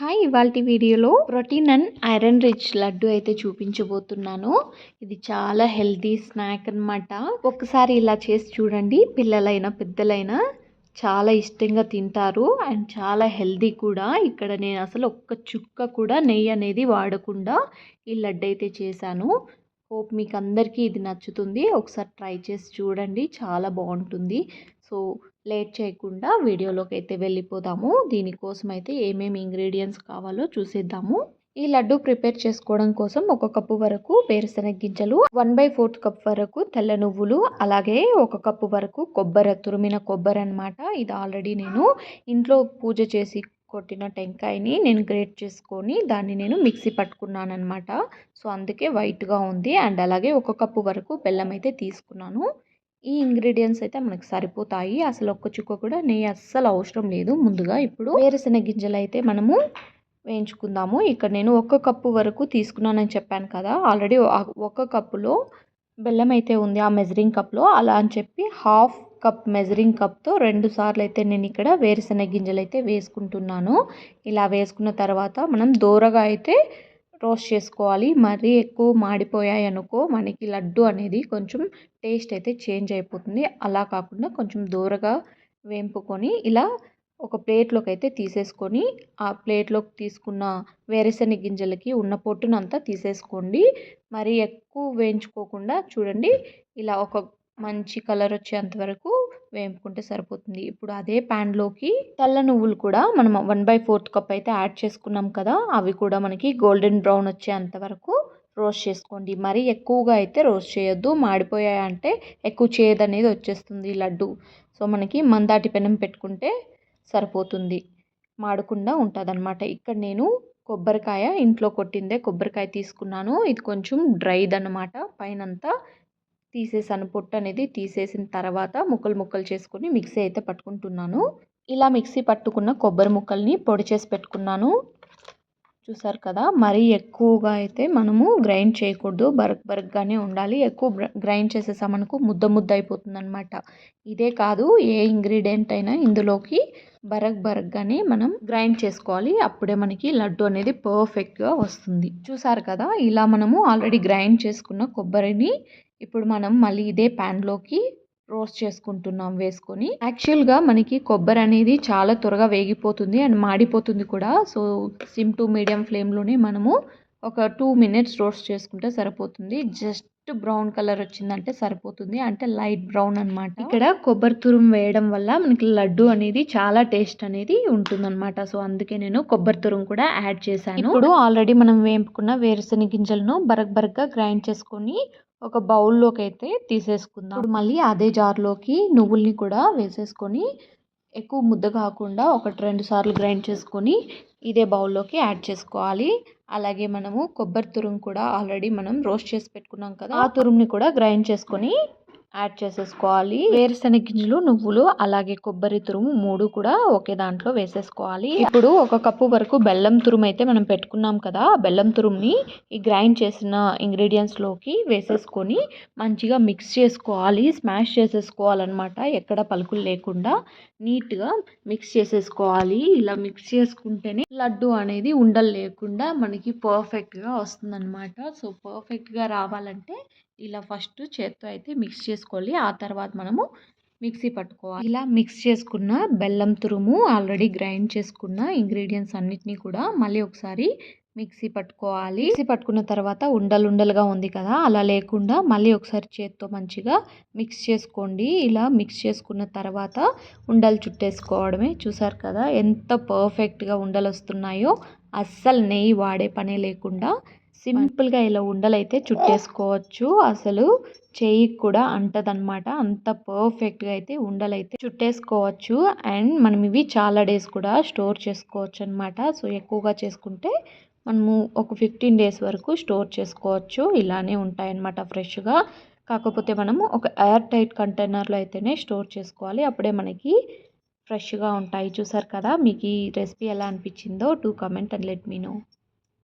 Hi ఇవాళ వీడియోలో protein and iron rich laddu అయితే చూపించబోతున్నాను. ఇది చాలా హెల్తీ స్నాక్ అన్నమాట. ఒకసారి ఇలా చేసి చూడండి. పిల్లలైనా పెద్దలైనా చాలా ఇష్టంగా తింటారు. అండ్ చాలా హెల్దీ కూడా. ఇక్కడ నేను అసలు ఒక్క చుక్క కూడా నెయ్యి అనేది వాడకుండా ఈ లడ్డు అయితే చేశాను. హోప్ మీకు అందరికీ ఇది నచ్చుతుంది. ఒకసారి ట్రై చేసి చూడండి. చాలా బాగుంటుంది. సో లేట్ చేయకుండా వీడియోలోకి అయితే వెళ్ళిపోదాము. దీనికోసం అయితే ఏమేమి ఇంగ్రీడియంట్స్ కావాలో చూసేద్దాము. ఈ లడ్డు ప్రిపేర్ చేసుకోవడం కోసం ఒక కప్పు వరకు వేరుశనగ గింజలు వన్ బై ఫోర్త్ కప్ వరకు తెల్ల నువ్వులు అలాగే ఒక కప్పు వరకు కొబ్బరి తురిమిన కొబ్బరి అనమాట ఇది ఆల్రెడీ నేను ఇంట్లో పూజ చేసి కొట్టిన టెంకాయని నేను గ్రేట్ చేసుకొని దాన్ని నేను మిక్సీ పట్టుకున్నాను అనమాట సో అందుకే వైట్గా ఉంది. అండ్ అలాగే ఒక కప్పు వరకు బెల్లం అయితే తీసుకున్నాను. ఈ ఇంగ్రీడియంట్స్ అయితే మనకు సరిపోతాయి. అసలు ఒక్క చుక్క కూడా నెయ్యి అస్సలు అవసరం లేదు. ముందుగా ఇప్పుడు వేరుశెనగ గింజలు అయితే మనము వేయించుకుందాము. ఇక్కడ నేను ఒక కప్పు వరకు తీసుకున్నానని చెప్పాను కదా. ఆల్రెడీ ఒక కప్పులో బెల్లం అయితే ఉంది ఆ మెజరింగ్ కప్లో. అలా అని చెప్పి హాఫ్ కప్ మెజరింగ్ కప్తో రెండు సార్లు అయితే నేను ఇక్కడ వేరుశెనగ గింజలు అయితే వేసుకుంటున్నాను. ఇలా వేసుకున్న తర్వాత మనం దూరగా అయితే రోస్ట్ చేసుకోవాలి. మరీ ఎక్కువ మాడిపోయాయి అనుకో మనకి లడ్డు అనేది కొంచెం టేస్ట్ అయితే చేంజ్ అయిపోతుంది. అలా కాకుండా కొంచెం దూరగా వేంపుకొని ఇలా ఒక ప్లేట్లోకి అయితే తీసేసుకొని ఆ ప్లేట్లోకి తీసుకున్న వేరుశెనగ గింజలకి ఉన్న పొట్టునంతా తీసేసుకోండి. మరీ ఎక్కువ వేయించుకోకుండా చూడండి ఇలా ఒక మంచి కలర్ వచ్చేంత వరకు వేపుకుంటే సరిపోతుంది. ఇప్పుడు అదే ప్యాన్లోకి తెల్ల నువ్వులు కూడా మనం వన్ బై ఫోర్త్ కప్ అయితే యాడ్ చేసుకున్నాం కదా అవి కూడా మనకి గోల్డెన్ బ్రౌన్ వచ్చేంత వరకు రోస్ట్ చేసుకోండి. మరీ ఎక్కువగా అయితే రోస్ట్ చేయొద్దు. మాడిపోయాయంటే ఎక్కువ చేదు అనేది వచ్చేస్తుంది లడ్డు. సో మనకి మందాటి పెనం పెట్టుకుంటే సరిపోతుంది. మాడకుండా ఉంటుంది ఇక్కడ నేను కొబ్బరికాయ ఇంట్లో కొట్టిందే కొబ్బరికాయ తీసుకున్నాను. ఇది కొంచెం డ్రైదన్నమాట పైనంతా తీసేసాను. పొట్టు అనేది తీసేసిన తర్వాత ముక్కలు ముక్కలు చేసుకుని మిక్సీ అయితే పట్టుకుంటున్నాను. ఇలా మిక్సీ పట్టుకున్న కొబ్బరి ముక్కల్ని పొడి చేసి పెట్టుకున్నాను. చూసారు కదా! మరీ ఎక్కువగా అయితే మనము గ్రైండ్ చేయకూడదు. బరక్ బరక్గానే ఉండాలి. ఎక్కువ గ్రైండ్ చేసేసామనుకో ముద్ద ముద్ద అయిపోతుందనమాట ఇదే కాదు ఏ ఇంగ్రీడియంట్ అయినా ఇందులోకి బరక్ బరక్గానే మనం గ్రైండ్ చేసుకోవాలి. అప్పుడే మనకి లడ్డు అనేది పర్ఫెక్ట్గా వస్తుంది. చూసారు కదా! ఇలా మనము ఆల్రెడీ గ్రైండ్ చేసుకున్న కొబ్బరిని ఇప్పుడు మనం మళ్ళీ ఇదే ప్యాన్లోకి రోస్ట్ చేసుకుంటున్నాం వేసుకొని. యాక్చువల్గా మనకి కొబ్బరి అనేది చాలా త్వరగా వేగిపోతుంది అండ్ మాడిపోతుంది కూడా. సో సిమ్ టు మీడియం ఫ్లేమ్లోనే మనము ఒక టూ మినిట్స్ రోస్ట్ చేసుకుంటే సరిపోతుంది. జస్ట్ బ్రౌన్ కలర్ వచ్చిందంటే సరిపోతుంది. అంటే లైట్ బ్రౌన్ అనమాట ఇక్కడ కొబ్బరి తురుం వేయడం వల్ల మనకి లడ్డు అనేది చాలా టేస్ట్ అనేది ఉంటుందన్నమాట. సో అందుకే నేను కొబ్బరి తురుం కూడా యాడ్ చేశాను. ఇప్పుడు ఆల్రెడీ మనం వేపుకున్న వేరుశెనగ గింజలను బరక్ బరక్గా గ్రైండ్ చేసుకొని ఒక బౌల్లోకి అయితే తీసేసుకుందాం. ఇప్పుడు మళ్ళీ అదే జార్లోకి నువ్వుల్ని కూడా వేసేసుకొని ఎక్కువ ముద్ద కాకుండా ఒకటి రెండు సార్లు గ్రైండ్ చేసుకొని ఇదే బౌల్లోకి యాడ్ చేసుకోవాలి. అలాగే మనము కొబ్బరి తురుము కూడా ఆల్రెడీ మనం రోస్ట్ చేసి పెట్టుకున్నాం కదా ఆ తురుముని కూడా గ్రైండ్ చేసుకొని యాడ్ చేసేసుకోవాలి. వేరుశనగ గింజలు నువ్వులు అలాగే కొబ్బరి తురుము మూడు కూడా ఒకే దాంట్లో వేసేసుకోవాలి. ఇప్పుడు ఒక కప్పు వరకు బెల్లం తురుము అయితే మనం పెట్టుకున్నాం కదా బెల్లం తురుముని ఈ గ్రైండ్ చేసిన ఇంగ్రీడియంట్స్లోకి వేసేసుకొని మంచిగా మిక్స్ చేసుకోవాలి స్మాష్ చేసేసుకోవాలన్నమాట. ఎక్కడ పలుకులు లేకుండా నీట్గా మిక్స్ చేసేసుకోవాలి. ఇలా మిక్స్ చేసుకుంటేనే లడ్డు అనేది ఉండలు లేకుండా మనకి పర్ఫెక్ట్గా వస్తుందన్నమాట. సో పర్ఫెక్ట్గా రావాలంటే ఇలా ఫస్ట్ చేత్తో అయితే మిక్స్ చేసుకోవాలి. ఆ తర్వాత మనము మిక్సీ పట్టుకోవాలి. ఇలా మిక్స్ చేసుకున్న బెల్లం తురుము ఆల్రెడీ గ్రైండ్ చేసుకున్న ఇంగ్రీడియంట్స్ అన్నిటినీ కూడా మళ్ళీ ఒకసారి మిక్సీ పట్టుకోవాలి. మిక్సీ పట్టుకున్న తర్వాత ఉండలుండలుగా ఉంది కదా అలా లేకుండా మళ్ళీ ఒకసారి చేత్తో మంచిగా మిక్స్ చేసుకోండి. ఇలా మిక్స్ చేసుకున్న తర్వాత ఉండలు చుట్టేసుకోవడమే. చూసారు కదా ఎంత పర్ఫెక్ట్గా ఉండలు వస్తున్నాయో. అస్సలు నెయ్యి వాడే పనే లేకుండా సింపుల్గా ఇలా ఉండలైతే చుట్టేసుకోవచ్చు. అసలు చేయికి కూడా అంటదనమాట అంత పర్ఫెక్ట్గా అయితే ఉండలైతే చుట్టేసుకోవచ్చు. అండ్ మనం ఇవి చాలా డేస్ కూడా స్టోర్ చేసుకోవచ్చు అనమాట సో ఎక్కువగా చేసుకుంటే మనము ఒక ఫిఫ్టీన్ డేస్ వరకు స్టోర్ చేసుకోవచ్చు. ఇలానే ఉంటాయన్నమాట ఫ్రెష్గా. కాకపోతే మనము ఒక ఎయిర్ టైట్ కంటైనర్లో అయితేనే స్టోర్ చేసుకోవాలి. అప్పుడే మనకి ఫ్రెష్గా ఉంటాయి. చూసారు కదా మీకు ఈ రెసిపీ ఎలా అనిపించిందో do comment and let me know.